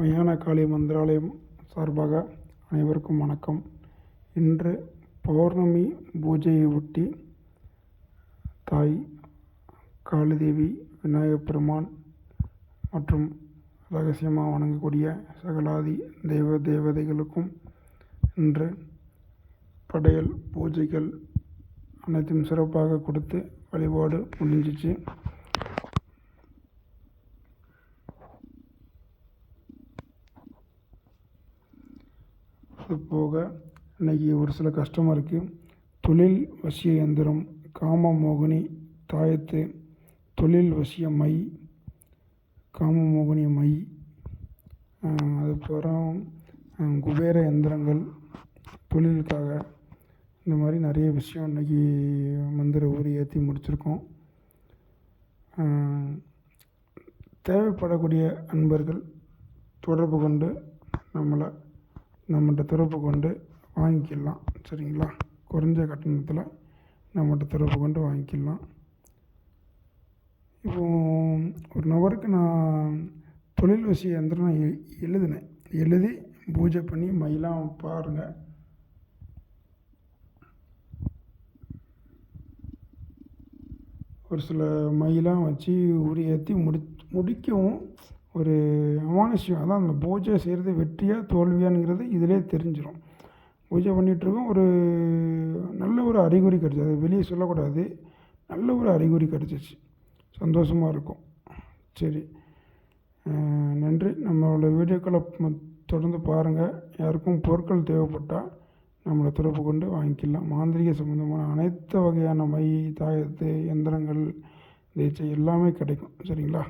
மயான காளி மந்திராலயம் சார்பாக அனைவருக்கும் வணக்கம். இன்று பௌர்ணமி பூஜையை ஒட்டி தாய் காளிதேவி விநாயகப் பெருமான் மற்றும் ரகசியமாக வணங்கக்கூடிய சகலாதி தெய்வ தேவதைகளுக்கும் இன்று படையல் பூஜைகள் அனைத்தும் சிறப்பாக கொடுத்து வழிபாடு முடிஞ்சிச்சு. அது போக இன்னைக்கு ஒரு சில கஷ்டமாக இருக்குது தொழில் வசிய இயந்திரம் காம மோகினி தாயத்து தொழில் வசிய மை காம மோகினி மை அதுக்கப்புறம் குபேர எந்திரங்கள் தொழிலுக்காக. இந்த மாதிரி நிறைய விஷயம் இன்னைக்கு மந்திர ஊறி ஏற்றி முடிச்சிருக்கோம். தேவைப்படக்கூடிய அன்பர்கள் தொடர்பு கொண்டு நம்மளை நம்மகிட்ட தொடர்பு கொண்டு வாங்கிக்கலாம். சரிங்களா? குறைஞ்ச கட்டணத்தில் நம்மகிட்ட தொடர்பு கொண்டு வாங்கிக்கலாம். இப்போ ஒரு நபருக்கு நான் தொழில் வசிய எந்திரம் நான் எழுதினேன். எழுதி பூஜை பண்ணி மயிலாம் பாருங்கள் ஒரு சில மயிலாம் வச்சு உரி ஏற்றி முடி முடிக்கவும் ஒரு அமானுஷ்யம் அதான் அந்த பூஜை செய்கிறது வெற்றியா தோல்வியாங்கிறது இதிலே தெரிஞ்சிடும் பூஜை பண்ணிகிட்ருக்கோம் ஒரு நல்ல ஒரு அறிகுறி கிடச்சிது அது வெளியே சொல்லக்கூடாது. நல்ல ஒரு அறிகுறி கிடச்சிச்சு. சந்தோஷமாக இருக்கும். சரி. நன்றி. நம்மளோட வீடியோக்களை தொடர்ந்து பாருங்கள் யாருக்கும் பொருட்கள் தேவைப்பட்டால் நம்மளை தொடர்பு கொண்டு வாங்கிக்கலாம். மாந்திரிக சம்மந்தமான அனைத்து வகையான மை தாயத்து எந்திரங்கள் தீட்சை எல்லாமே கிடைக்கும். சரிங்களா?